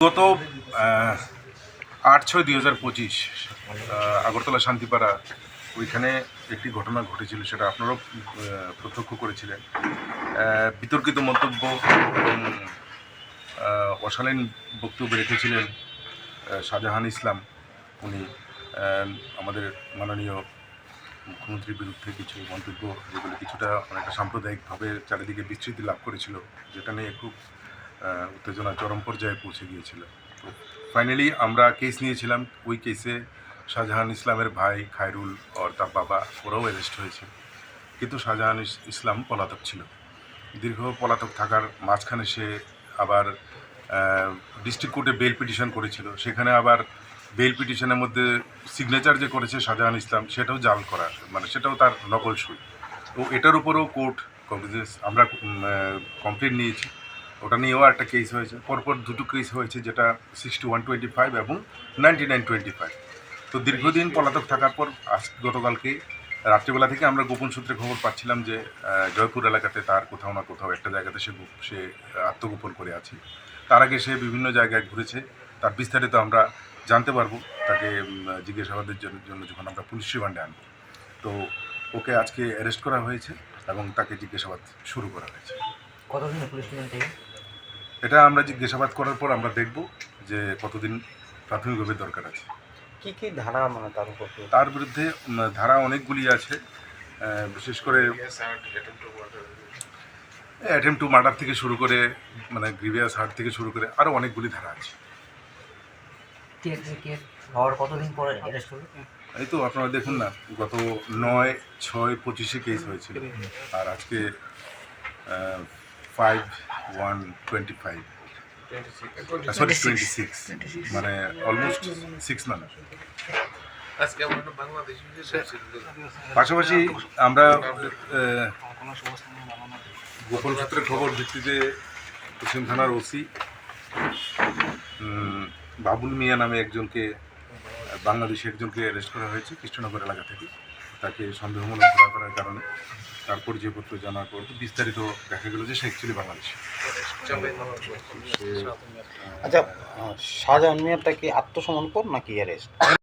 গত আট ছয় দুই হাজার পঁচিশ আগরতলা শান্তিপাড়া, ওইখানে একটি ঘটনা ঘটেছিল, সেটা আপনারাও প্রত্যক্ষ করেছিলেন। বিতর্কিত মন্তব্য এবং অশালীন বক্তব্য রেখেছিলেন শাহজাহান ইসলাম। উনি আমাদের মাননীয় মুখ্যমন্ত্রীর বিরুদ্ধে কিছু মন্তব্য যেগুলো কিছুটা অনেকটা সাম্প্রদায়িকভাবে চারিদিকে বিস্তৃতি লাভ করেছিল, যেটা নিয়ে খুব উত্তেজনা চরম পর্যায়ে পৌঁছে গিয়েছিল। ফাইনালি আমরা কেস নিয়েছিলাম, ওই কেসে শাহজাহান ইসলামের ভাই খায়রুল আর তার বাবা, ওরাও অ্যারেস্ট হয়েছে। কিন্তু শাহজাহান ইস- ইসলাম পলাতক ছিল। দীর্ঘ পলাতক থাকার মাঝখানে সে আবার ডিস্ট্রিক্ট কোর্টে বেল পিটিশন করেছিল। সেখানে আবার বেল পিটিশনের মধ্যে সিগনেচার যে করেছে শাহজাহান ইসলাম, সেটাও জাল করা মানে সেটাও তার নকল সুই। তো এটার উপরেও কোর্ট আমরা কমপ্লেন নিয়েছি। ওটা নিয়েও একটা কেস হয়েছে। পরপর দুটো কেস হয়েছে যেটা সিক্সটি ওয়ান টোয়েন্টি ফাইভ এবং নাইনটি নাইন টোয়েন্টি ফাইভ তো দীর্ঘদিন পলাতক থাকার পর আজ গতকালকে রাত্রিবেলা থেকে আমরা গোপন সূত্রে খবর পাচ্ছিলাম যে জয়পুর এলাকাতে তার কোথাও না কোথাও একটা জায়গাতে সে সে আত্মগোপন করে আছে। তার আগে সে বিভিন্ন জায়গায় ঘুরেছে। তার বিস্তারিত আমরা জানতে পারব তাকে জিজ্ঞাসাবাদের জন্য যখন আমরা পুলিশ রিমান্ডে আনব। তো ওকে আজকে অ্যারেস্ট করা হয়েছে এবং তাকে জিজ্ঞাসাবাদ শুরু করা হয়েছে। কতদিনের পুলিশ রিমান্ড এটা আমরা জিজ্ঞাসাবাদ করার পর আমরা দেখব যে কতদিন প্রাথমিকভাবে দরকার আছে। কি কি ধারা মানে তার উপর তার বিরুদ্ধে ধারা অনেকগুলি আছে বিশেষ করে অ্যাটেম্প টু মার্ডার থেকে শুরু করে মানে গ্রিভিয়াস হার্ট থেকে শুরু করে আরও অনেকগুলি ধারা আছে। কেস কেস হওয়ার কতদিন পরে অ্যারেস্ট হলো এই তো আপনারা দেখুন না গত নয় ছয় পঁচিশে কেস হয়েছিল। আর আজকে five one twenty five sorry twenty six মানে অলমোস্ট সিক্স মান্থ আজকে আমরা বাংলাদেশ পাশাপাশি আমরা গোপন সূত্রের খবর ভিত্তিতে পশ্চিম থানার ওসি বাবুল মিয়া নামে একজনকে, বাংলাদেশে একজনকে অ্যারেস্ট করা হয়েছে কৃষ্ণনগর এলাকা থেকে। তাকে সন্দেহমূলক ধরা করার কারণে তার পরিচয়পত্র জানার পর বিস্তারিত দেখা গেল যে সে অ্যাকচুয়ালি বাংলাদেশি। আচ্ছা শাহজাহান মিয়ারটা কি আত্মসমর্পণ নাকি অ্যারেস্ট